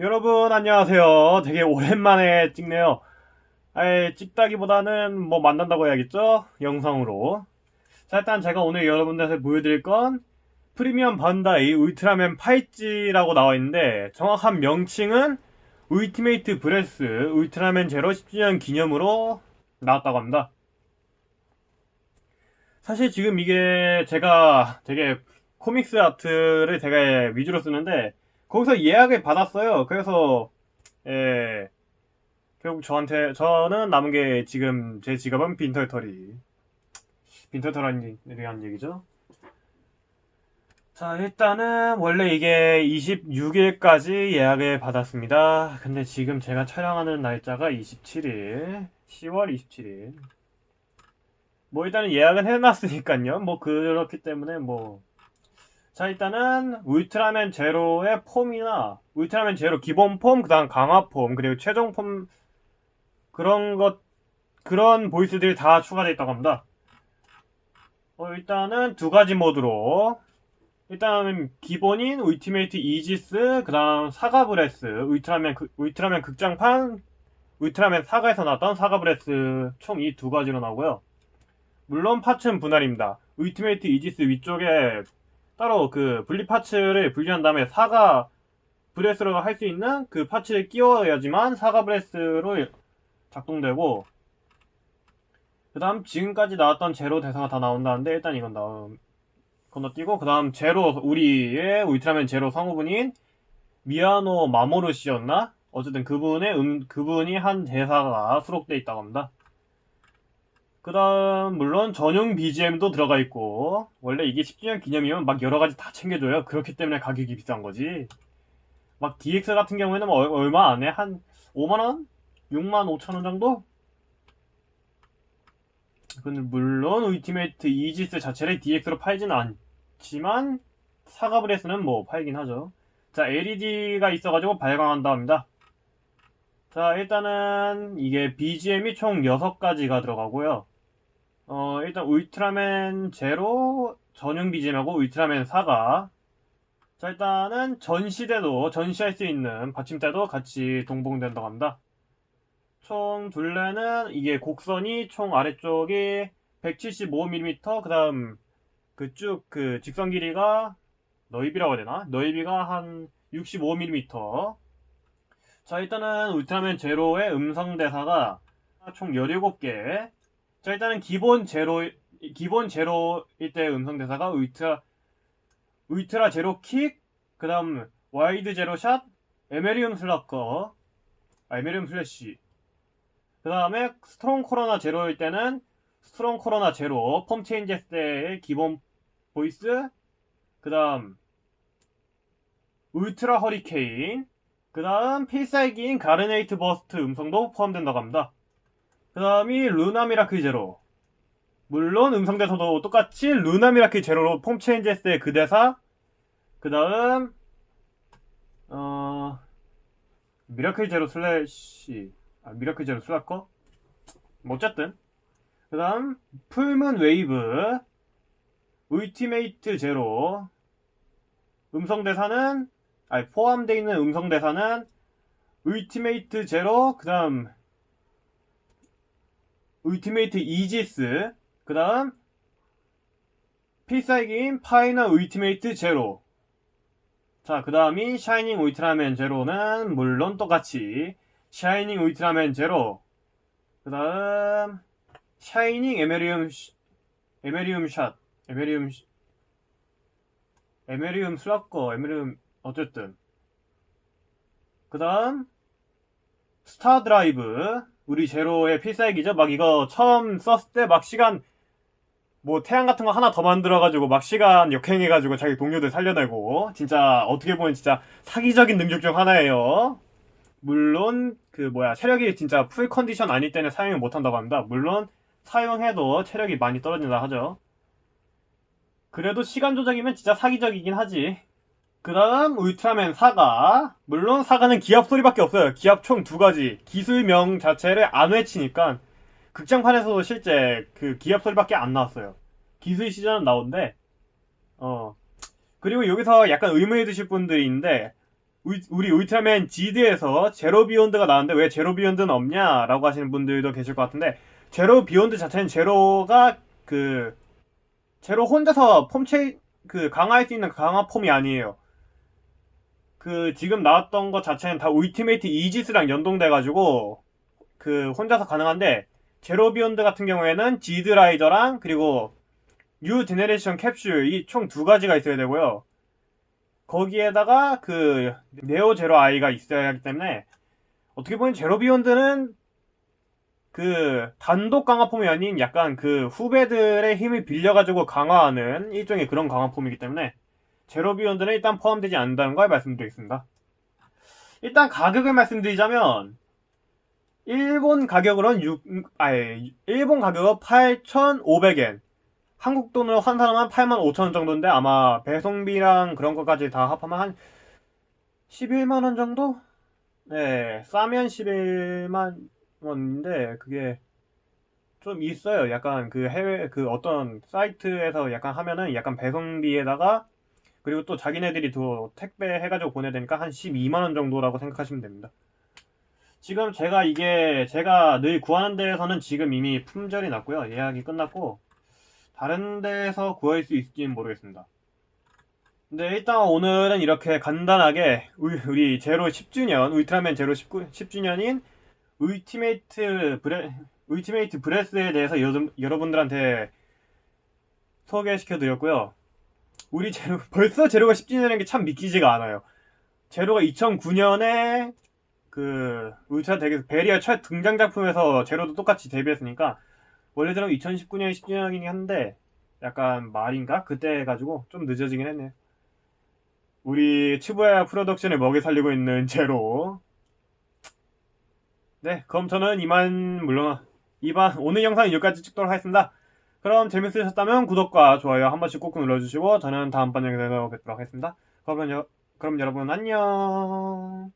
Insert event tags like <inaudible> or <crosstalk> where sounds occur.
여러분 안녕하세요. 되게 오랜만에 찍네요. 아예 찍다기보다는 뭐 만난다고 해야겠죠? 영상으로. 자 일단 제가 오늘 여러분들한테 보여드릴 건 프리미엄 반다이 울트라맨 파이찌라고 나와 있는데 정확한 명칭은 울티메이트 브레스 울트라맨 제로 10주년 기념으로 나왔다고 합니다. 사실 지금 이게 제가 되게 코믹스 아트를 제가 위주로 쓰는데 거기서 예약을 받았어요. 그래서 예 결국 저한테 저는 남은 게 지금 제 지갑은 빈털터리 빈털터리라는 얘기죠. 자 일단은 원래 이게 26일까지 예약을 받았습니다. 근데 지금 제가 촬영하는 날짜가 27일 10월 27일 뭐 일단은 예약은 해놨으니까요. 뭐 그렇기 때문에 뭐 자, 일단은 울트라맨 제로의 폼이나 울트라맨 제로 기본 폼, 그 다음 강화 폼, 그리고 최종 폼 그런 것 그런 보이스들이 다 추가되어 있다고 합니다. 어, 일단은 두 가지 모드로 일단 기본인 울티메이트 이지스, 그 다음 사가 브레스, 울트라맨 극- 울트라맨 극장판, 울트라맨 사가에서 나왔던 사가 브레스 총 이 두 가지로 나오고요. 물론 파츠는 분할입니다. 울티메이트 이지스 위쪽에 따로 그 분리 파츠를 분리한 다음에 사과 브레스로 할 수 있는 그 파츠를 끼워야지만 사과 브레스로 작동되고 그 다음 지금까지 나왔던 제로 대사가 다 나온다는데 일단 이건 다음 건너뛰고 그 다음 제로 우리의 울트라맨 제로 성우분인 미야노 마모루 씨였나? 어쨌든 그분의 음 그분이 한 대사가 수록돼 있다고 합니다. 그 다음, 물론 전용 BGM도 들어가 있고, 원래 이게 10주년 기념이면 막 여러 가지 다 챙겨줘요. 그렇기 때문에 가격이 비싼 거지. 막 DX 같은 경우에는 뭐 얼- 얼마 안 해? 한 5만원? 6만 5천원 정도? 근데 물론 울티메이트 이지스 자체를 DX로 팔지는 않지만, 사가브레스는 뭐 팔긴 하죠. 자, LED가 있어가지고 발광한다 합니다. 자, 일단은 이게 BGM이 총 6가지가 들어가고요. 어, 일단 울트라맨 제로 전용 BGM하고 울트라맨 사가 자, 일단은 전시대도 전시할 수 있는 받침대도 같이 동봉된다고 합니다. 총 둘레는 이게 곡선이 총 아래쪽이 175mm, 그 다음 그쭉 그 직선 길이가 너희비라고 해야 되나? 너희비가 한 65mm. 자, 일단은 울트라맨 제로의 음성 대사가 총 17개. 자, 일단은 기본 제로, 기본 제로일 때 음성 대사가 울트라, 울트라 제로 킥, 그 다음 와이드 제로 샷, 에메리움 슬라커, 아, 에메리움 슬래시. 그 다음에 스트롱 코로나 제로일 때는 스트롱 코로나 제로, 폼 체인지 때의 기본 보이스, 그 다음 울트라 허리케인, 그 다음 필살기인 가르네이트 버스트 음성도 포함된다고 합니다. 그 다음이 루나 미라클 제로. 물론 음성대사도 똑같이 루나 미라클 제로로 폼 체인지 했을 때 그 대사. 그 다음, 어, 미라클 제로 슬래시. 아, 미라클 제로 슬라커? 뭐 어쨌든. 그 다음, 풀문 웨이브. 울티메이트 제로. 음성대사는, 아니, 포함되어 있는 음성대사는 울티메이트 제로, 그 다음, 울티메이트 이지스, 그 다음, 필살기인 파이널 울티메이트 제로. 자, 그 다음이 샤이닝 울트라맨 제로는 물론 똑같이 샤이닝 울트라맨 제로. 그 다음, 샤이닝 에메리움, 시- 에메리움 샷, 에메리움, 시- 에메리움 슬라커, 에메리움, 어쨌든. 그 다음, 스타 드라이브. 우리 제로의 필살기죠. 막 이거 처음 썼을 때 막 시간, 뭐 태양 같은 거 하나 더 만들어가지고 막 시간 역행해가지고 자기 동료들 살려내고. 진짜 어떻게 보면 진짜 사기적인 능력 중 하나예요. 물론 그 뭐야 체력이 진짜 풀 컨디션 아닐 때는 사용을 못한다고 합니다. 물론 사용해도 체력이 많이 떨어진다 하죠. 그래도 시간 조작이면 진짜 사기적이긴 하지. 그 다음 울트라맨 사가 물론 사가는 기압 소리밖에 없어요. 기압 총두 가지. 기술명 자체를 안 외치니까 극장판에서도 실제 그 기압 소리밖에 안 나왔어요. 기술 시전은 나오는데 어. 그리고 여기서 약간 의문이 드실 분들이 있는데 우리, 울트라맨 지드에서 제로 비욘드가 나왔는데 왜 제로 비욘드는 없냐 라고 하시는 분들도 계실 것 같은데 제로 비욘드 자체는 제로가 그 제로 혼자서 폼체 그 강화할 수 있는 강화 폼이 아니에요. 그 지금 나왔던 것 자체는 다 울티메이트 이지스랑 연동돼가지고 그 혼자서 가능한데 제로 비욘드 같은 경우에는 지드라이저랑 그리고 뉴 제네레이션 캡슐 이 총 두 가지가 있어야 되고요. 거기에다가 그 네오 제로 아이가 있어야 하기 때문에 어떻게 보면 제로 비욘드는 그 단독 강화폼이 아닌 약간 그 후배들의 힘을 빌려가지고 강화하는 일종의 그런 강화폼이기 때문에 제로 비욘드는 일단 포함되지 않는다는 걸 말씀드리겠습니다. 일단 가격을 말씀드리자면 일본 가격으로는 6, 아예 일본 가격은 8,500엔. 한국 돈으로 환산하면 85,000원 정도인데 아마 배송비랑 그런 것까지 다 합하면 한 11만 원 정도? 네, 싸면 11만 원인데 그게 좀 있어요. 약간 그 해외 그 어떤 사이트에서 약간 하면은 약간 배송비에다가 그리고 또 자기네들이 또 택배 해가지고 보내야 되니까 한 12만원 정도라고 생각하시면 됩니다. 지금 제가 이게 제가 늘 구하는 데에서는 지금 이미 품절이 났고요. 예약이 끝났고 다른 데에서 구할 수 있을지는 모르겠습니다. 근데 일단 오늘은 이렇게 간단하게 우리, 제로 10주년 울트라맨 제로 19, 10주년인 울티메이트 브레 울티메이트 브레스에 대해서 여, 여러분들한테 소개시켜 드렸고요. 우리 제로 <laughs> 벌써 제로가 10주년인 게 참 믿기지가 않아요. 제로가 2009년에 그 울트라 대게 베리아 첫 등장 작품에서 제로도 똑같이 데뷔했으니까 원래대로 2019년이 10주년이긴 한데 약간 말인가 그때 해가지고 좀 늦어지긴 했네요. 우리 츠부야 프로덕션을 먹여 살리고 있는 <laughs> 제로. 네, 그럼 저는 이만 물론 이번 오늘 영상 여기까지 찍도록 하겠습니다. 그럼 재밌으셨다면 구독과 좋아요 한 번씩 꼭 눌러주시고 저는 다음번 영상에서 뵙도록 하겠습니다. 그러면 여, 그럼 여러분 안녕.